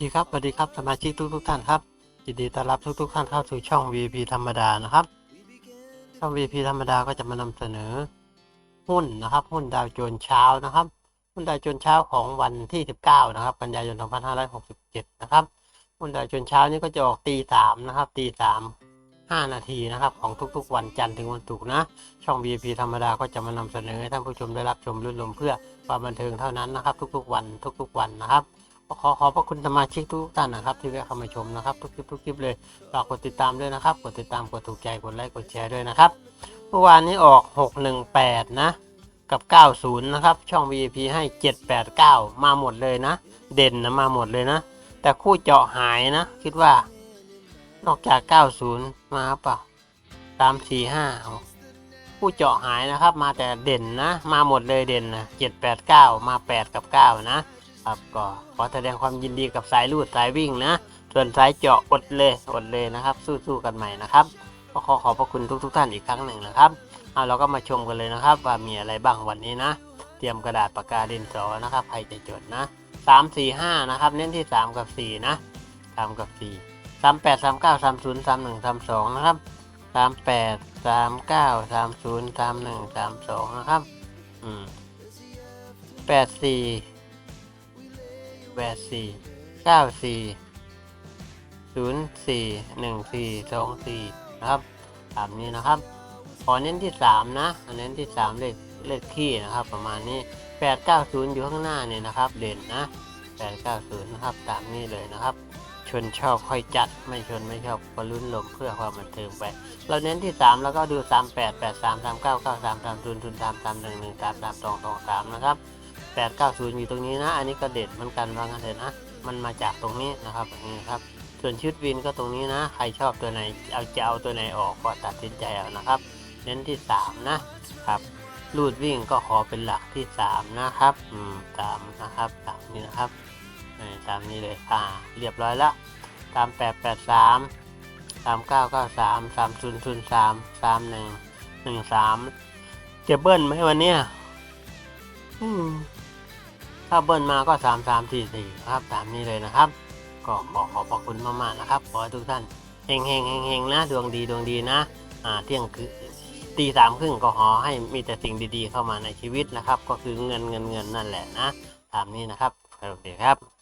ดีครับสวัสดีครับสมาชิกทุกทุกๆท่านครับยินดีต้อนรับทุกทุกๆท่านเข้าสู่ช่อง VP ธรรมดานะครับ ช่อง VP ธรรมดาก็จะมานำเสนอ หุ้นนะครับ หุ้นดาวโจนส์เช้านะครับ หุ้นดาวโจนส์เช้าของวันที่ 19 นะครับ กันยายน 2567 นะครับ หุ้นดาวโจนส์เช้านี้ก็จะออกตีสามนะครับตีสามห้านาทีนะครับ ของทุกๆ วันจันทร์ถึงวันศุกร์นะ ช่อง VIP ธรรมดาก็จะมานำเสนอให้ท่านผู้ชมได้รับชมรื่นรมเพื่อความบันเทิงเท่านั้นนะครับ ทุกๆ วันทุกๆ วันนะครับ ขอขอบพระคุณสมาชิกทุกท่านนะครับ ที่แวะเข้ามาชมนะครับ ทุกคลิปทุกคลิปเลยฝากกดติดตามด้วยนะครับ กดติดตามกดถูกใจกดไลค์กดแชร์ด้วยนะครับเมื่อวานนี้ออก 618 นะ กับ 90 นะครับ ช่อง VIP ให้ 789 มาหมดเลยนะ เด่นนะมาหมดเลยนะ แต่คู่เจาะหายนะ คิดว่านอกจาก 90 มาเปล่า3 4 5เอาคู่เจาะหายนะครับ มาแต่เด่นนะ มาหมดเลยเด่นนะ789 มา 8 กับ 9 นะ ครับก็ขอแสดงความยินดีกับสายลูดสายวิ่งนะ ส่วนสายเจาะอดเลยอดเลยนะครับ สู้ๆกันใหม่นะครับก็ขอขอบพระคุณทุกๆทท่านอีกครั้งหนึ่งนะครับเอาเราก็มาชมกันเลยนะครับ ว่ามีอะไรบ้างวันนี้นะ เตรียมกระดาษปากกาดินสอนะครับใครจะจดนะสามสี่ห้านะครับเน้นที่สามกับสี่นะสามกับสี่สามแปดสามเก้าสามศูนย์สามหนึ่งสามสองนะครับสามแปดสามเก้าสามศูนย์สามหนึ่งสามสองนะครับอืมแปดสี่ ปดสี่เก้าสี่ศูนย์สี่หนึ่งสี่สองสี่นะครับตามนี้นะครับ ขอเน้นที่สามนะเน้นที่สามเลขเลขขี้นะครับ ประมาณนี้แปดเก้าศูนย์อยู่ข้างหน้าเนี่ยนะครับ เด่นนะแปดเก้าศูนย์นะครับ ตามนี้เลยนะครับ ชนชอบค่อยจัดไม่ชนไม่ชอบก็ลุ้นลมเพื่อความบันเทิงไป เราเน้นที่สามแล้วก็ดูสามแปดแปดสามสามเก้าเก้าสามสามศูนย์ศูนย์สามสามหนึ่งหนึ่งสามสามสองสองสามนะครับ แปดเก้าศูนย์อยู่ตรงนี้นะ อันนี้ก็เด็ดเหมือนกันว่างั้นเถอะนะ มันมาจากตรงนี้นะครับนี่ครับส่วนชุดวินก็ตรงนี้นะ ใครชอบตัวไหน เอาจะเอาตัวไหนออกก็ตัดสินใจเอานะครับ เน้นที่สามนะครับลูดวิ่งก็ขอเป็นหลักที่สามนะครับอืมตามนะครับตามนี้นะครับเออตามนี้เลยอ่าเรียบร้อยละตามแปดแปดสามสามเก้าเก้าสามสามศูนย์ศูนย์สามสามหนึ่งหนึ่งสามจะเบิ้ลไหมวันเนี้ยอืม ถ้าเบิ้ลมาก็สามสามสี่สี่ครับตามนี้เลยนะครับ ก็ขอขอบพระคุณมากๆนะครับ ขอให้ทุกท่านเฮงเฮงเฮงเฮงนะ ดวงดีดวงดีนะ อ่าเที่ยงคือตีสามครึ่งก็ขอให้มีแต่สิ่งดีๆเข้ามาในชีวิตนะครับ ก็คือเงินเงินเงินนั่นแหละนะ ตามนี้นะครับโอเคครับ